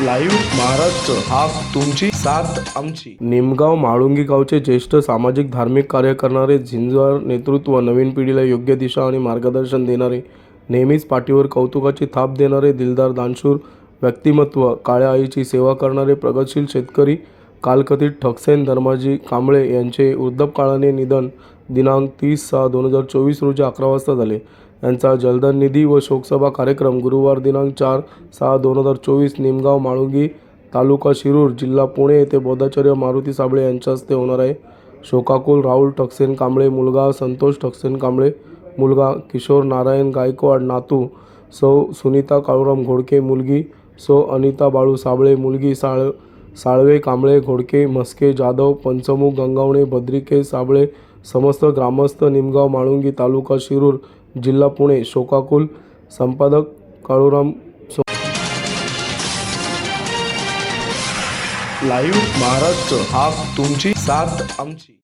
Live Maharashtra हा तुमची साथ आमची. निमगाव माळुंगी गावचे ज्येष्ठ सामाजिक धार्मिक कार्य करणारे झिंजवार नेतृत्व नवीन पिढीला योग्य दिशा आणि मार्गदर्शन देणारे नेहमीच पाठीवर कौतुकाची थाप देणारे दिलदार दानशूर व्यक्तिमत्व काळ्या आईची सेवा करणारे प्रगतशील शेतकरी कालकथित ठकसेन धर्माजी कांबळे यांचे वृद्धपकाळाने निधन दिनांक तीस सहा दोन हजार चोवीस रोजी अकरा वाजता झाले. यांचा जलधन निधी व शोकसभा कार्यक्रम गुरुवार दिनांक चार सहा दोन हजार चोवीस निमगाव माळुंगी तालुका शिरूर जिल्हा पुणे येथे बौद्धाचार्य मारुती साबळे यांच्या हस्ते होणार आहे. शोकाकुल राहुल ठकसेन कांबळे मुलगा संतोष ठकसेन कांबळे मुलगा किशोर नारायण गायकवाड नातू सौ सुनीता काळूराम घोडके मुलगी सौ अनिता बाळू साबळे मुलगी साळ साळवे कांबळे घोडके म्हस्के जाधव पंचमुख गंगावणे भद्रिके साबळे समस्त ग्रामस्थ निमगाव माळुंगी तालुका शिरूर जिल्हा पुणे शोकाकुल संपादक काळूराम लाईव्ह महाराष्ट्र हा तुमची साथ आमची.